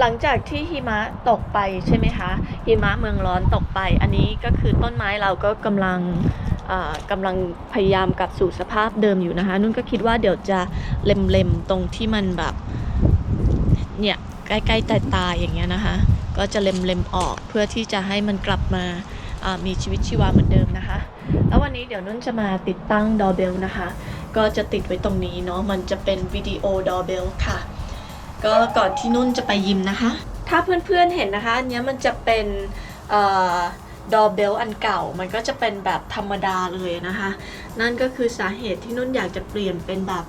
หลังจากที่หิมะตกไปใช่ไหมคะหิมะเมืองร้อนตกไป อันนี้ก็คือต้นไม้เราก็กำลังอ่ากำลังพยายามกลับสู่สภาพเดิมอยู่นะคะ นุ่นก็คิดว่าเดี๋ยวจะเล็มๆตรงที่มันแบบเนี่ยใกล้ๆตายตายๆอย่างเงี้ยนะคะ ก็จะเล็มๆออกเพื่อที่จะให้มันกลับมามีชีวิตชีวาเหมือนเดิมนะคะ แล้ววันนี้เดี๋ยวนุ่นจะมาติดตั้งดอเบลนะคะ ก็จะติดไว้ตรงนี้เนาะมันจะเป็นวิดีโอดอเบลค่ะ ก็ก่อนที่นุ่นจะไปยิมนะคะ ถ้าเพื่อนๆเห็นนะคะ อันเนี้ยมันจะเป็นดอเบลอันเก่า มันก็จะเป็นแบบธรรมดาเลยนะคะ นั่นก็คือสาเหตุที่นุ่นอยากจะเปลี่ยนเป็นแบบ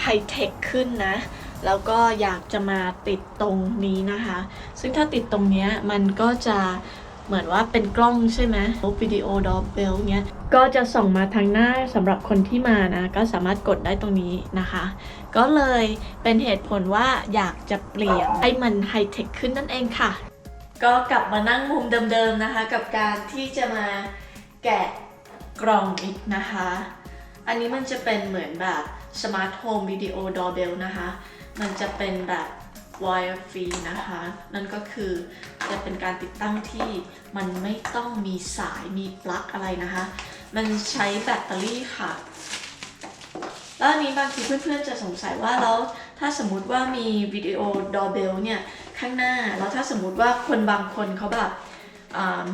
ไฮเทคขึ้นนะ แล้วก็อยากจะมาติดตรงนี้นะคะ ซึ่งถ้าติดตรงเนี้ยมันก็จะเหมือนว่าเป็นกล้องใช่ไหมวิดีโอดอเบลเนี้ย ก็จะส่งมาทางหน้าสำหรับคนที่มานะ ก็สามารถกดได้ตรงนี้นะคะ ก็เลยเป็นเหตุผลว่าอยากจะเปลี่ยนให้มันไฮเทคขึ้นนั่นเองค่ะ ก็กลับมานั่งมุมเดิมๆนะคะ กับการที่จะมาแกะกล่องอีกนะคะ อันนี้มันจะเป็นเหมือนแบบสมาร์ทโฮมวิดีโอดอเบลนะคะ มันจะเป็นแบบ wire free นะคะ นั่นก็คือจะเป็นการติดตั้งที่มันไม่ต้องมีสายมีปลั๊กอะไรนะคะ มันใช้แบตเตอรี่ค่ะ แล้วอันนี้บางทีเพื่อนๆจะสงสัยว่าแล้วถ้าสมมติว่ามีวิดีโอดอเบลเนี่ยข้างหน้าแล้วถ้าสมมติว่าคนบางคนเขาแบบ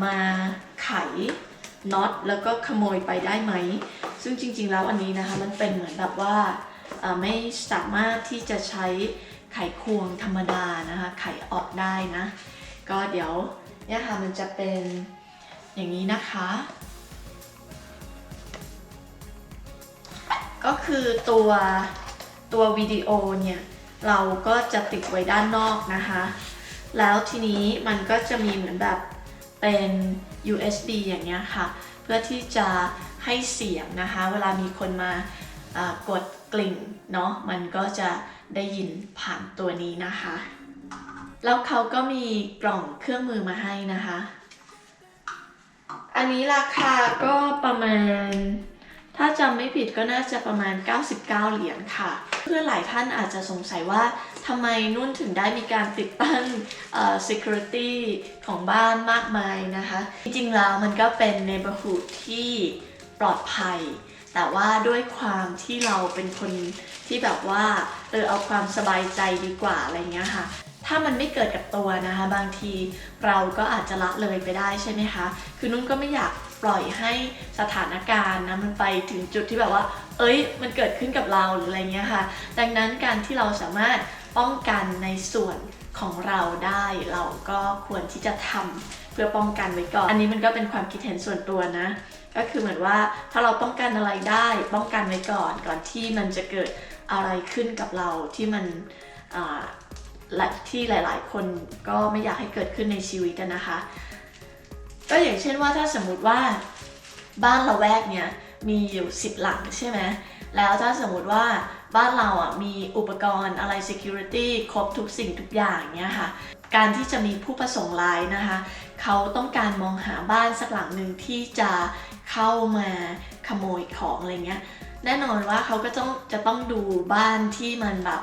มาไขน็อตแล้วก็ขโมยไปได้ไหม ซึ่งจริงๆแล้วอันนี้นะคะมันเป็นเหมือนแบบว่าอ่าไม่สามารถที่จะใช้ไขควงธรรมดานะคะไขออกได้นะ ก็เดี๋ยวเนี่ยค่ะมันจะเป็นอย่างนี้นะคะ ก็คือตัวตัววิดีโอเนี่ยเราก็จะติดไว้ด้านนอกนะคะ แล้วทีนี้มันก็จะมีเหมือนแบบเป็น USB อย่างเงี้ยค่ะ เพื่อที่จะให้เสียงนะคะ เวลามีคนมากดกลิ่งเนาะมันก็จะได้ยินผ่านตัวนี้นะคะ แล้วเขาก็มีกล่องเครื่องมือมาให้นะคะ อันนี้ราคาก็ประมาณ ถ้าจำไม่ผิดก็น่าจะประมาณ 99 เหรียญค่ะ เพื่อหลายท่านอาจจะสงสัยว่าทำไมนุ่นถึงได้มีการติดตั้ง security ของบ้านมากมายนะคะ จริงๆแล้วมันก็เป็น neighborhood ที่ปลอดภัย แต่ว่าด้วยความที่เราเป็นคนที่แบบว่าเออเอาความสบายใจดีกว่าอะไรเงี้ยค่ะถ้ามันไม่เกิดกับตัวนะคะ บางทีเราก็อาจจะละเลยไปได้ใช่ไหมคะ คือนุ่นก็ไม่อยาก ปล่อยให้สถานการณ์นะมันไปถึงจุดที่แบบว่า เอ้ย มันเกิดขึ้นกับเราหรืออะไรเงี้ยค่ะ ดังนั้นการที่เราสามารถป้องกันในส่วนของเราได้เราก็ควรที่จะทำเพื่อป้องกันไว้ก่อน อันนี้มันก็เป็นความคิดเห็นส่วนตัวนะ ก็คือเหมือนว่าถ้าเราป้องกันอะไรได้ ป้องกันไว้ก่อนก่อนที่มันจะเกิดอะไรขึ้นกับเราที่มันอ่าที่หลาย ๆ คนก็ไม่อยากให้เกิดขึ้นในชีวิตนะคะ ก็อย่างเช่นว่าถ้าสมมุติว่าบ้านเราแวกเนี้ยมีอยู่ 10 หลังใช่ไหมแล้วถ้าสมมุติว่าบ้านเราอะมีอุปกรณ์อะไร security ครบทุกสิ่งทุกอย่างเนี้ยค่ะ การที่จะมีผู้ประสงค์ร้ายนะคะ เขาต้องการมองหาบ้านสักหลังหนึ่งที่จะเข้ามาขโมยของอะไรเงี้ย แน่นอนว่าเขาก็ต้องจะต้องดูบ้านที่มันแบบ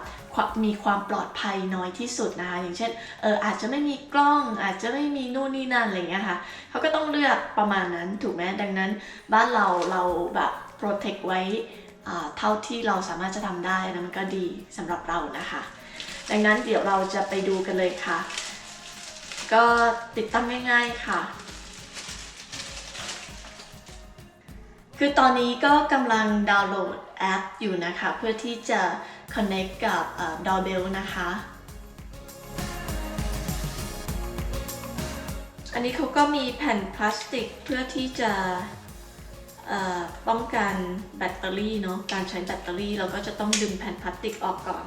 มีความปลอดภัยน้อยที่สุดนะคะอย่างเช่นเอออาจจะไม่มีกล้อง อาจจะไม่มีนู่นนี่นั่นอะไรเงี้ยค่ะเขาก็ต้องเลือกประมาณนั้นถูกไหมดังนั้น บ้านเราเราแบบ protect ไว้เท่าที่เราสามารถจะทำได้นะมันก็ดีสำหรับเรานะคะ ดังนั้นเดี๋ยวเราจะไปดูกันเลยค่ะ ก็ติดตั้งง่าย ๆค่ะ คือตอนนี้ก็กำลังดาวน์โหลด แอปอยู่นะคะ เพื่อที่จะ connect กับเอ่อ doorbell นะคะ อันนี้เขาก็มีแผ่นพลาสติกเพื่อที่จะป้องกันแบตเตอรี่เนาะการใช้แบตเตอรี่เราก็จะต้องดึงแผ่นพลาสติกออกก่อน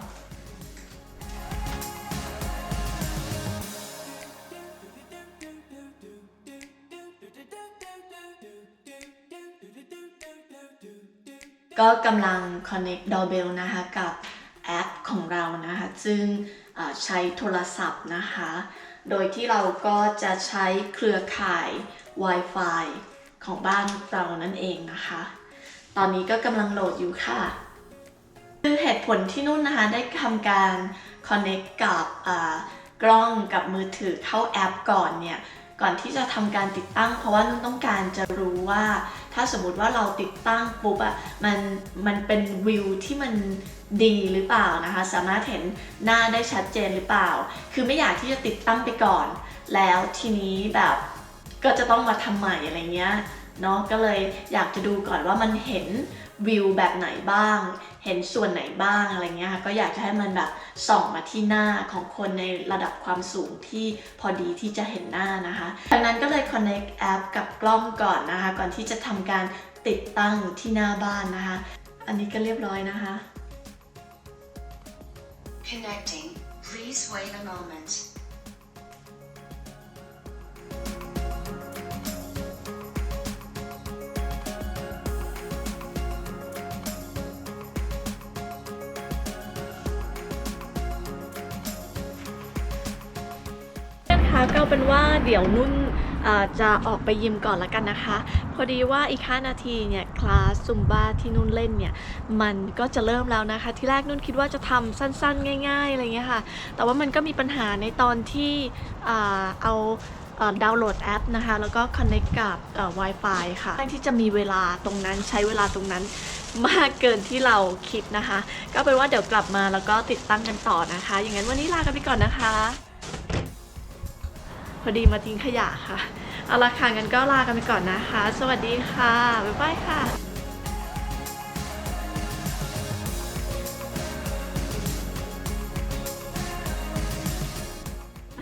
ก็กำลัง connect doorbell นะคะกับแอปของเรานะคะ ซึ่งใช้โทรศัพท์นะคะ โดยที่เราก็จะใช้เครือข่าย Wi-Fi ของบ้านเรานั่นเองนะคะ ตอนนี้ก็กำลังโหลดอยู่ค่ะคือเหตุผลที่นุ่นนะคะ ได้ทำการ connect กับกล้องกับมือถือเข้าแอปก่อนเนี่ย ก่อนที่จะทำการติดตั้ง เพราะว่านุ่นต้องการจะรู้ว่า ถ้าสมมติว่าเราติดตั้งปุ๊บอะมันมันเป็นวิวที่มันดีหรือเปล่านะคะ สามารถเห็นหน้าได้ชัดเจนหรือเปล่า คือไม่อยากที่จะติดตั้งไปก่อน แล้วทีนี้แบบก็จะต้องมาทำใหม่อะไรเงี้ยเนาะก็เลยอยากจะดูก่อนว่ามันเห็นวิวแบบไหนบ้าง เห็นส่วนไหนบ้างอะไรเงี้ยค่ะก็อยากจะให้มันแบบส่องมาที่หน้าของคนในระดับความสูงที่พอดีที่จะเห็นหน้านะคะดังนั้นก็เลย connect แอปกับกล้องก่อนนะคะ ก่อนที่จะทำการติดตั้งที่หน้าบ้านนะคะ อันนี้ก็เรียบร้อยนะคะ Connecting. Please wait a moment. ก็เป็นว่าเดี๋ยวนุ่นจะออกไปยิมก่อนละกันนะคะ พอดีว่าอีก5นาทีเนี่ยคลาสซุมบ้าที่นุ่นเล่นเนี่ยมันก็จะเริ่มแล้วนะคะ ที่แรกนุ่นคิดว่าจะทำสั้นๆ ง่ายๆอะไรเงี้ยค่ะ แต่ว่ามันก็มีปัญหาในตอนที่เอาดาวน์โหลดแอปนะคะ แล้วก็ connect กับ Wi-Fi ค่ะที่จะมีเวลาตรงนั้นใช้เวลาตรงนั้นมากเกินที่เราคิดนะคะ ก็เป็นว่าเดี๋ยวกลับมาแล้วก็ติดตั้งกันต่อนะคะ อย่างนั้นวันนี้ลากันไปก่อนนะคะ อดีมาทิ้งขยะค่ะ เอาละค่ะงั้นก็ลากันไปก่อนนะคะ สวัสดีค่ะ บ๊ายบายค่ะ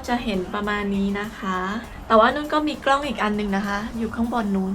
จะเห็นประมาณนี้นะคะ แต่ว่านุ่นก็มีกล้องอีกอันหนึ่งนะคะ อยู่ข้างบนนู้น